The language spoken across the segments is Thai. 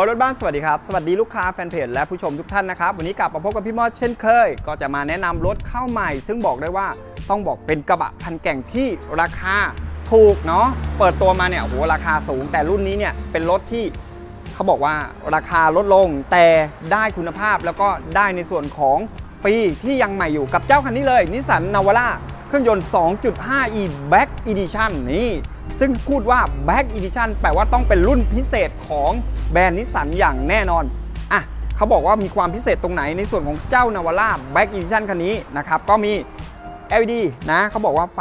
บอยรถบ้านสวัสดีครับ สวัสดีลูกค้าแฟนเพจและผู้ชมทุกท่านนะครับ วันนี้กลับมาพบกับพี่มอสเช่นเคย ก็จะมาแนะนำรถเข้าใหม่ ซึ่งบอกได้ว่าต้องบอกเป็นกระบะพันแก่งที่ราคาถูกเนาะเปิดตัวมาเนี่ยโอ้โหราคาสูง แต่รุ่นนี้เนี่ยเป็นรถที่เขาบอกว่าราคาลดลงแต่ได้คุณภาพแล้วก็ได้ในส่วนของปีที่ยังใหม่อยู่กับเจ้าคันนี้เลยนิสสันนาวาร่าเครื่องยนต์ 2.5e Back Edition นี่ ซึ่งพูดว่า Back Edition แปลว่าต้องเป็นรุ่นพิเศษของแบรนด์นิสสันอย่างแน่นอนอะเขาบอกว่ามีความพิเศษตรงไหนในส่วนของเจ้านาวาร่า Back Edition คันนี้นะครับก็มี LED นะเขาบอกว่าไฟ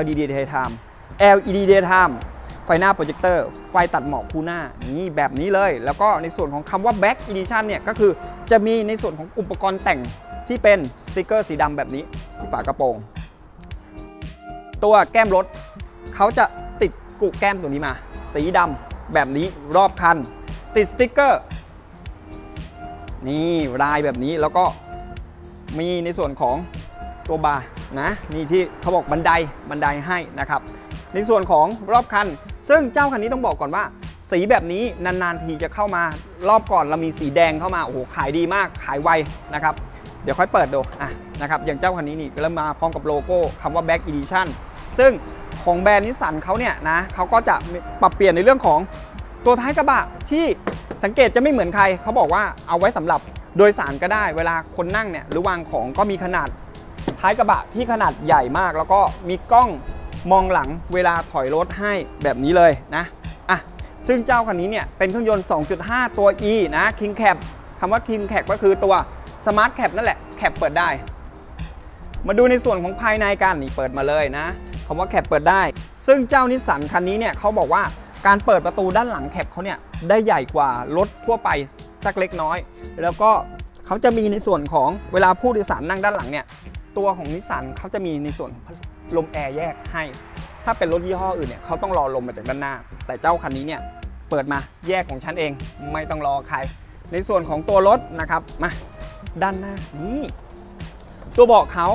LED Daytime LED Daytime ไฟหน้าโปรเจคเตอร์ ไฟตัดหมอกคู่หน้า นี่แบบนี้เลย แล้วก็ในส่วนของคำว่า Back Edition เนี่ย ก็คือจะมีในส่วนของอุปกรณ์แต่งที่เป็นสติกเกอร์สีดำแบบนี้ที่ฝากระโปรง ตัวแก้มรถเขาจะ กุแก้มตัวนี้มา สีดำแบบนี้รอบคัน ติดสติกเกอร์ นี่ลายแบบนี้แล้วก็มีในส่วนของตัวบาร์นะนี่ที่เขาบอกบันไดบันไดให้นะครับ ในส่วนของรอบคัน ซึ่งเจ้าคันนี้ต้องบอกก่อนว่า สีแบบนี้นานๆทีจะเข้ามารอบก่อนเรามีสีแดงเข้ามาโอ้โหขายดีมากขายไวนะครับเดี๋ยวค่อยเปิดดูอะนะครับอย่างเจ้าคันนี้นี่ก็เริ่มมาพร้อมกับโลโก้คำว่า Back Edition ซึ่ง ของแบรนด์นิสสันเขาเนี่ยนะเขาก็จะปรับเปลี่ยนในเรื่องของตัวท้ายกระบะที่สังเกตจะไม่เหมือนใครเขาบอกว่าเอาไว้สำหรับโดยสารก็ได้ เวลาคนนั่งเนี่ยหรือวางของก็มีขนาดท้ายกระบะที่ขนาดใหญ่มาก แล้วก็มีกล้องมองหลังเวลาถอยรถให้แบบนี้เลยนะอะซึ่งเจ้าคันนี้เนี่ยเป็นเครื่องยนต์ 2.5 ตัว E นะ King Cab คำว่า King Cab ก็คือตัว Smart Cab นั่นแหละแคปเปิดได้ มาดูในส่วนของภายในกันนี่เปิดมาเลยนะ คำว่าแคปเปิดได้ ซึ่งเจ้านิสสันคันนี้เนี่ยเขาบอกว่าการเปิดประตูด้านหลังแคปเขาเนี่ยได้ใหญ่กว่ารถทั่วไปสักเล็กน้อย แล้วก็เขาจะมีในส่วนของเวลาผู้โดยสารนั่งด้านหลังเนี่ยตัวของนิสสันเขาจะมีในส่วนลมแอร์แยกให้ ถ้าเป็นรถยี่ห้ออื่นเนี่ยเขาต้องรอลมมาจากด้านหน้า แต่เจ้าคันนี้เนี่ยเปิดมาแยกของฉันเองไม่ต้องรอใคร ในส่วนของตัวรถนะครับมาด้านหน้านี่ตัวเบาะเขา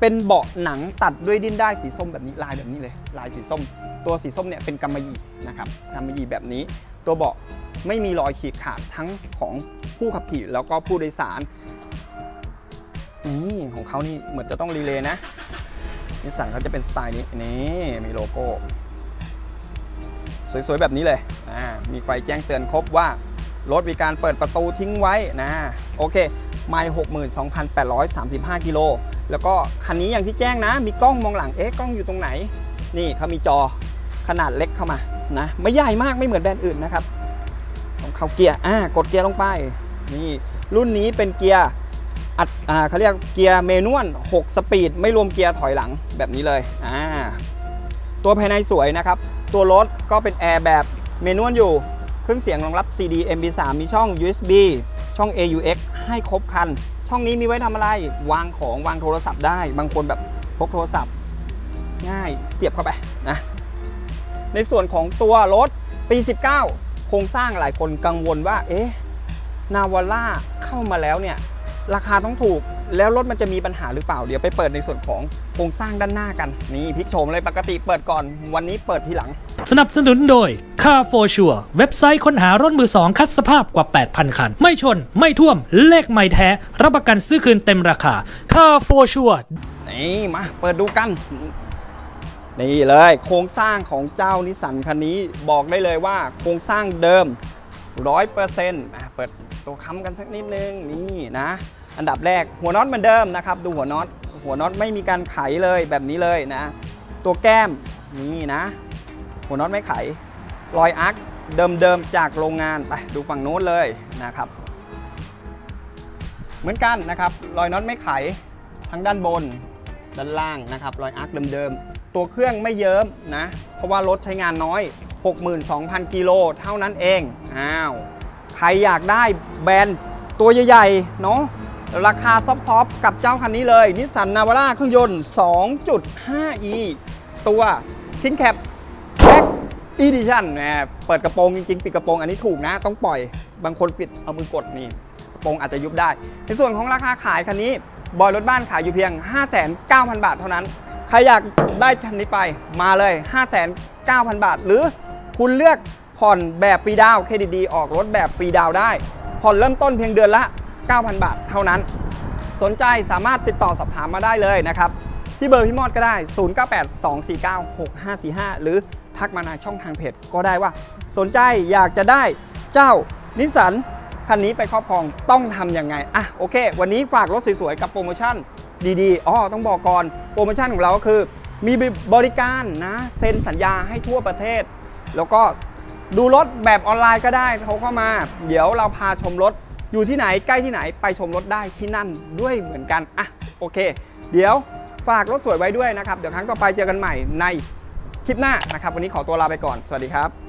เป็นเบาะหนังตัดด้วยดิ้นได้สีส้มแบบนี้ลายแบบนี้เลย ลายสีส้ม ตัวสีส้มเนี่ยเป็นกำมะหยี่นะครับกำมะหยี่แบบนี้ ตัวเบาะไม่มีรอยฉีกขาดทั้งของผู้ขับขี่แล้วก็ผู้โดยสารนี่ของเขานี่เหมือนจะต้องรีเลย์นะนิสสันเขาจะเป็นสไตล์นี้นี่มีโลโก้ สวยๆแบบนี้เลยนะมีไฟแจ้งเตือนครบว่ารถมีการเปิดประตูทิ้งไว้นะโอเค ไม่ 62,835 กิโล แล้วก็คันนี้อย่างที่แจ้งนะ มีกล้องมองหลังเอ๊ะกล้องอยู่ตรงไหน นี่เขามีจอขนาดเล็กเข้ามานะไม่ใหญ่มากไม่เหมือนแบรนด์อื่นนะครับของเขาเกียร์อ่ากดเกียร์ลงไปนี่รุ่นนี้เป็นเกียร์อัดอ่าเขาเรียกเกียร์เมนวล6 สปีด ไม่รวมเกียร์ถอยหลังแบบนี้เลยอ่าตัวภายในสวยนะครับ ตัวรถก็เป็นแอร์แบบเมนวลอยู่ เครื่องเสียงรองรับ CD MP3 มีช่อง USB ช่อง AUX ให้ครบคัน ช่องนี้มีไว้ทำอะไร วางของวางโทรศัพท์ได้ บางคนแบบพกโทรศัพท์ ง่ายเสียบเข้าไปนะในส่วนของตัวรถปี 19 โครงสร้างหลายคนกังวลว่า เอ๊ะนาวาร่าเข้ามาแล้วเนี่ย ราคาต้องถูก แล้วรถมันจะมีปัญหาหรือเปล่า เดี๋ยวไปเปิดในส่วนของโครงสร้างด้านหน้ากัน นี่พลิกโฉมเลยปกติเปิดก่อน วันนี้เปิดทีหลัง สนับสนุนโดย Car for Sure เว็บไซต์ค้นหารถมือสองคัดสภาพกว่า 8,000 คัน ไม่ชน ไม่ท่วม เลขไม่แท้ รับประกันซื้อคืนเต็มราคา Car for Sure นี่มา เปิดดูกันนี่เลยโครงสร้างของเจ้านิสสันคันนี้บอกได้เลยว่าโครงสร้างเดิม 100%อะเปิดตัวค้ำกันสักนิดนึงนี่นะ อันดับแรกหัวน็อตเหมือนเดิมนะครับดูหัวน็อตหัวน็อตไม่มีการไขเลยแบบนี้เลยนะ ตัวแก้มนี่นะ หัวน็อตไม่ไขรอยอาร์คเดิมๆจากโรงงานไปดูฝั่งโน้นเลยนะครับ เหมือนกันนะครับรอยน็อตไม่ไขทั้งด้านบนด้านล่างนะครับรอยอาร์คเดิมๆตัวเครื่องไม่เยิ้มนะ เพราะว่ารถใช้งานน้อย 62,000 กิโลเท่านั้นเองอ้าวใครอยากได้แบรนด์ตัวใหญ่ๆเนาะ ราคาซอฟๆกับเจ้าคันนี้เลยนิสสันนาวาร่าเครื่องยนต์ 2.5e ตัว King Cap Black Edition นะเปิดกระโปรงจริงๆ ปิดกระโปรงอันนี้ถูกนะ ต้องปล่อยบางคนปิดเอามือกดนี่กระโปรงอาจจะยุบได้ ในส่วนของราคาขายคันนี้ บอยรถบ้านขายอยู่เพียง 59,000บาทเท่านั้น ใครอยากได้คันนี้ไปมาเลย 59,000 บาท หรือคุณเลือกผ่อนแบบฟรีดาวเครดิตดีออกรถแบบฟรีดาวได้ ผ่อนเริ่มต้นเพียงเดือนละ 9,000 บาทเท่านั้น สนใจสามารถติดต่อสอบถามมาได้เลยนะครับ ที่เบอร์พี่มอดก็ได้ 0982496545 หรือทักมาในช่องทางเพจก็ได้ว่า สนใจอยากจะได้เจ้านิสสันคันนี้ไปครอบครองต้องทำยังไง อะโอเค วันนี้ฝากรถสวยๆ กับโปรโมชั่นดีๆอ๋อต้องบอกก่อน โปรโมชั่นของเราก็คือ มีบริการนะเซ็นสัญญาให้ทั่วประเทศ แล้วก็ดูรถแบบออนไลน์ก็ได้โทรเข้ามา เดี๋ยวเราพาชมรถ อยู่ที่ไหนใกล้ที่ไหนไปชมรถได้ที่นั่นด้วยเหมือนกันอะโอเค เดี๋ยวฝากรถสวยไว้ด้วยนะครับ เดี๋ยวครั้งต่อไปเจอกันใหม่ในคลิปหน้านะครับ วันนี้ขอตัวลาไปก่อน สวัสดีครับ